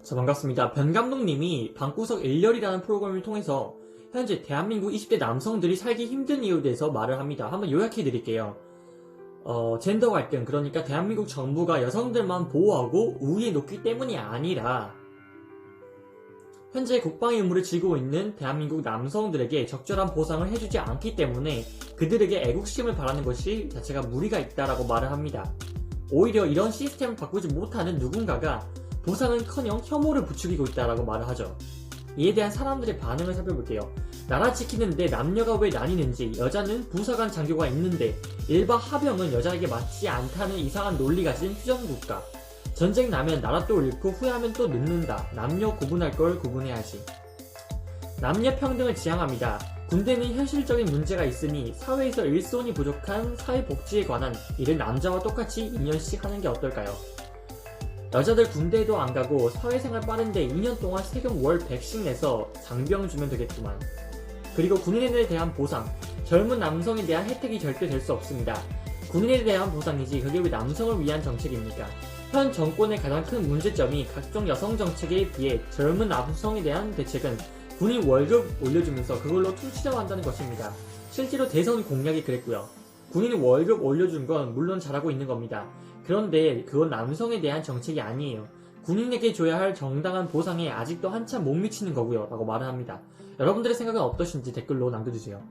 자, 반갑습니다. 변 감독님이 방구석 일렬이라는 프로그램을 통해서 현재 대한민국 20대 남성들이 살기 힘든 이유에 대해서 말을 합니다. 한번 요약해 드릴게요. 어, 젠더 갈등, 그러니까 대한민국 정부가 여성들만 보호하고 우위에 놓기 때문이 아니라 현재 국방의 의무를 지고 있는 대한민국 남성들에게 적절한 보상을 해주지 않기 때문에 그들에게 애국심을 바라는 것이 자체가 무리가 있다라고 말을 합니다. 오히려 이런 시스템을 바꾸지 못하는 누군가가 보상은커녕 혐오를 부추기고 있다라고 말을 하죠. 이에 대한 사람들의 반응을 살펴볼게요. 나라 지키는데 남녀가 왜 나뉘는지 여자는 부사관 장교가 있는데 일반 하병은 여자에게 맞지 않다는 이상한 논리 가 진 휴전국가 전쟁 나면 나라 또 잃고 후회하면 또 늦는다 남녀 구분할 걸 구분해야지 남녀 평등을 지향합니다 군대는 현실적인 문제가 있으니 사회에서 일손이 부족한 사회복지에 관한 일을 남자와 똑같이 2년씩 하는 게 어떨까요? 여자들 군대에도 안 가고 사회생활 빠른데 2년 동안 세금 월 100씩 내서 장병 주면 되겠구만. 그리고 군인에 대한 보상. 젊은 남성에 대한 혜택이 절대 될 수 없습니다. 군인에 대한 보상이지 그게 왜 남성을 위한 정책입니까? 현 정권의 가장 큰 문제점이 각종 여성 정책에 비해 젊은 남성에 대한 대책은 군인 월급 올려주면서 그걸로 퉁치려 한다는 것입니다. 실제로 대선 공약이 그랬고요. 군인 월급 올려준 건 물론 잘하고 있는 겁니다. 그런데 그건 남성에 대한 정책이 아니에요. 군인에게 줘야 할 정당한 보상에 아직도 한참 못 미치는 거고요. 라고 말을 합니다. 여러분들의 생각은 어떠신지 댓글로 남겨주세요.